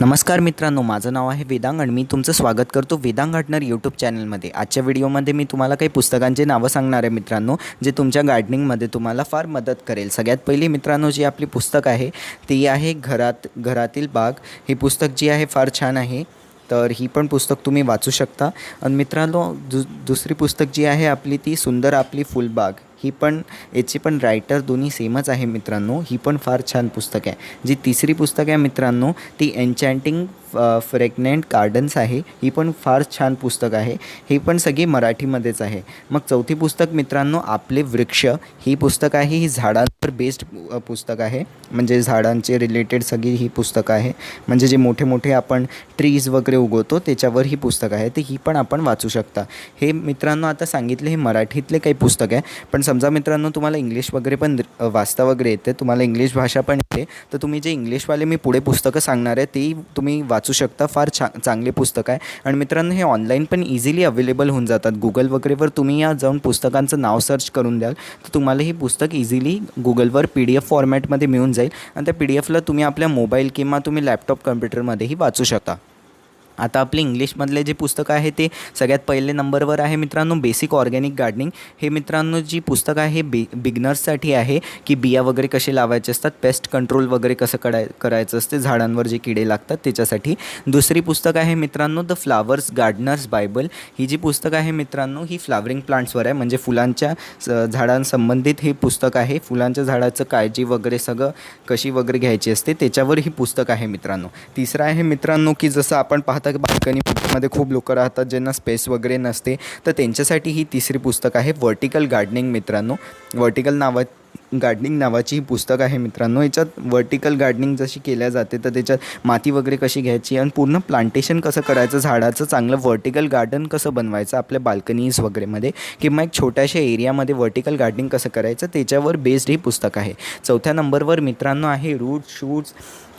नमस्कार मित्रांनो माझं नाव आहे वेदांग आणि मी तुमचं स्वागत करतो वेदांग गार्डनर यूट्यूब चॅनलमध्ये आजच्या व्हिडिओमध्ये मी तुम्हाला काही पुस्तकांचे नावं सांगणार आहे मित्रांनो जे तुमच्या गार्डनिंगमध्ये तुम्हाला फार मदत करेल. सगळ्यात पहिली मित्रांनो जी आपली पुस्तक आहे ती आहे घरात घरातील बाग. ही पुस्तक जी आहे फार छान आहे. तर ही पण पुस्तक तुम्ही वाचू शकता. आणि मित्रांनो दु दुसरी पुस्तक जी आहे आपली ती सुंदर आपली फुलबाग. ही पण याची पण रायटर दोन्ही सेमच आहे मित्रांनो. ही पण फार छान पुस्तक आहे. जी तिसरी पुस्तक आहे मित्रांनो ती एन्चॅन्टिंग फ्रेग्नेंट गार्डन्स आहे. ही पण फार छान पुस्तक आहे. ही पण सगळी मराठीमध्येच आहे. मग चौथी पुस्तक मित्रांनो आपले वृक्ष. ही पुस्तक आहे. ही झाडांवर बेस्ड पुस्तक आहे. म्हणजे झाडांचे रिलेटेड सगळी ही पुस्तकं आहे. म्हणजे जे मोठे मोठे आपण ट्रीज वगैरे उगवतो त्याच्यावर ही पुस्तक आहे. ती ही पण आपण वाचू शकता. हे मित्रांनो आता सांगितले हे मराठीतले काही पुस्तक आहे. पण समजा मित्रांनो तुम्हाला इंग्लिश वगैरे पण वाचता वगैरे येते. तुम्हाला इंग्लिश भाषा पण येते. तर तुम्ही जे इंग्लिशवाले मी पुढे पुस्तकं सांगणार आहे तेही तुम्ही वाच वाचू शकता. फार छा चांगले पुस्तक आहे. आणि मित्रांनो हे ऑनलाईन पण इझिली अवेलेबल होऊन जातात. गुगल वगैरेवर तुम्ही या जाऊन पुस्तकांचं नाव सर्च करून द्याल. तर तुम्हाला ही पुस्तक इझिली गुगलवर पी डी एफ फॉर्मॅटमध्ये मिळून जाईल. आणि त्या पी डी एफला तुम्ही आपल्या मोबाईल किंवा तुम्ही लॅपटॉप कम्प्युटरमध्येही वाचू शकता. आता आपले इंग्लिशमधले जे पुस्तकं आहे ते सगळ्यात पहिले नंबरवर आहे मित्रांनो बेसिक ऑर्गॅनिक गार्डनिंग हे मित्रांनो जी पुस्तकं आहे हे बि बिगनर्ससाठी आहे की बिया वगैरे कसे लावायचे असतात पेस्ट कंट्रोल वगैरे कसं कराय करायचं असते झाडांवर जे किडे लागतात त्याच्यासाठी. दुसरी पुस्तक आहे मित्रांनो द फ्लावर्स गार्डनर्स बायबल ही जी पुस्तक आहे मित्रांनो ही फ्लावरिंग प्लांट्सवर आहे. म्हणजे फुलांच्या स- झाडांसंबंधित हे पुस्तक आहे. फुलांच्या झाडाचं काळजी वगैरे सगळं कशी वगैरे घ्यायची असते त्याच्यावर ही पुस्तक आहे मित्रांनो. तिसरं आहे मित्रांनो की जसं आपण पाहता की बाल्कनीमध्ये खूप लोक राहतात ज्यांना स्पेस वगैरे नसते. तर त्यांच्यासाठी ही तिसरी पुस्तक आहे व्हर्टिकल गार्डनिंग मित्रांनो. व्हर्टिकल नावा गार्डनिंग नावाची ही पुस्तक आहे मित्रांनो. याच्यात वर्टिकल गार्डनिंग जशी केल्या जाते तर त्याच्यात माती वगैरे कशी घ्यायची आणि पूर्ण प्लांटेशन कसं करायचं झाडाचं चांगलं व्हर्टिकल गार्डन कसं बनवायचं आपल्या बाल्कनीज वगैरेमध्ये किंवा एक छोट्याशा एरियामध्ये व्हर्टिकल गार्डनिंग कसं करायचं त्याच्यावर बेस्ड ही पुस्तक आहे. चौथ्या नंबरवर मित्रांनो आहे root shoots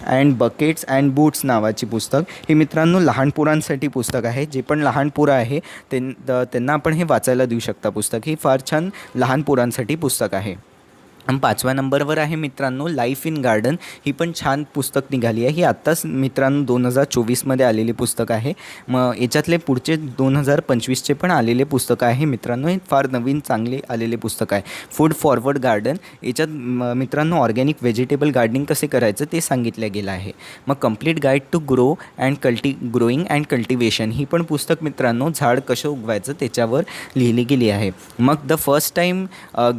and buckets and boots नावाची पुस्तक. हे मित्रांनो लहान पोरांसाठी पुस्तक आहे. जे पण लहान पोरं आहे त्यां त्यांना आपण हे वाचायला देऊ शकता पुस्तक. ही फार छान लहान पोरांसाठी पुस्तक आहे. पाचव्या नंबरवर आहे मित्रांनो लाईफ इन गार्डन ही पण छान पुस्तक निघाली आहे. ही आत्ताच मित्रांनो दोन हजार चोवीसमध्ये आलेली पुस्तक आहे. मग याच्यातले पुढचे दोन हजार पंचवीसचे पण आलेले पुस्तक आहे मित्रांनो. हे फार नवीन चांगले आलेले पुस्तक आहे. फूड फॉरवर्ड गार्डन याच्यात मित्रांनो ऑर्गॅनिक व्हेजिटेबल गार्डनिंग कसे करायचं ते सांगितलं गेलं आहे. मग complete guide to grow and कल्टी ग्रोईंग अँड कल्टिवेशन ही पण पुस्तक मित्रांनो झाड कसं उगवायचं त्याच्यावर लिहिली गेली आहे. मग द फर्स्ट टाईम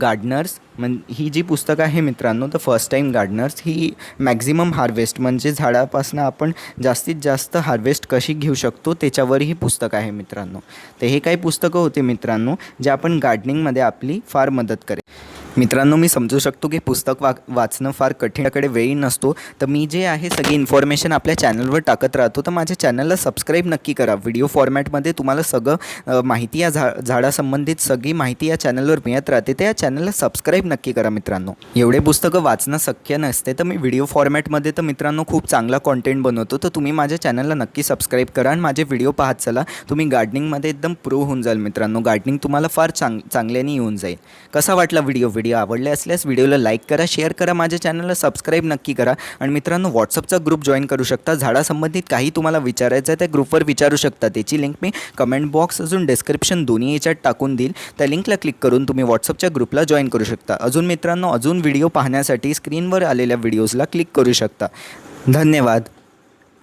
गार्डनर्स म्हण ही जी पुस्तकं आहे मित्रांनो द फर्स्ट टाईम गार्डनर्स ही मॅक्झिमम हार्वेस्ट म्हणजे झाडापासून आपण जास्तीत जास्त हार्वेस्ट कशी घेऊ शकतो त्याच्यावर ही पुस्तक आहे मित्रांनो. तर हे काही पुस्तकं होते मित्रांनो जे आपण गार्डनिंगमध्ये आपली फार मदत करेल. मित्रांनो मी समजू शकतो की पुस्तक वा वाचणं फार कठीणकडे वेळी नसतो. तर मी जे आहे सगळी इन्फॉर्मेशन आपल्या चॅनलवर टाकत राहतो. तर माझ्या चॅनलला सबस्क्राईब नक्की करा. व्हिडिओ फॉर्मॅटमध्ये तुम्हाला सगळं माहिती या झा झाडासंबंधित सगळी माहिती या चॅनलवर मिळत राहते. तर या चॅनलला सबस्क्राईब नक्की करा मित्रांनो. एवढे पुस्तकं वाचणं शक्य नसते तर मी व्हिडिओ फॉर्मॅटमध्ये तर मित्रांनो खूप चांगला कॉन्टेंट बनवतो. तर तुम्ही माझ्या चॅनलला नक्की सबस्क्राईब करा आणि माझे व्हिडिओ पाहत चला. तुम्ही गार्डनिंगमध्ये एकदम प्रो होऊन जाल मित्रांनो. गार्डनिंग तुम्हाला फार चांग चांगल्याने येऊन जाईल. कसा वाटला व्हिडिओ व्हिडिओ आवडले असल्यास व्हिडिओला लाईक करा शेअर करा माझ्या चॅनलला सबस्क्राईब नक्की करा. आणि मित्रांनो व्हॉट्सअपचा ग्रुप जॉईन करू शकता. झाडासंबंधित काही तुम्हाला विचारायचं आहे त्या ग्रुपवर विचारू शकता. त्याची लिंक मी कमेंट बॉक्स अजून डिस्क्रिप्शन दोन्ही याच्यात टाकून देईल. त्या लिंकला क्लिक करून तुम्ही व्हॉट्सअपच्या ग्रुपला जॉईन करू शकता. अजून मित्रांनो अजून व्हिडिओ पाहण्यासाठी स्क्रीनवर आलेल्या व्हिडिओजला क्लिक करू शकता. धन्यवाद.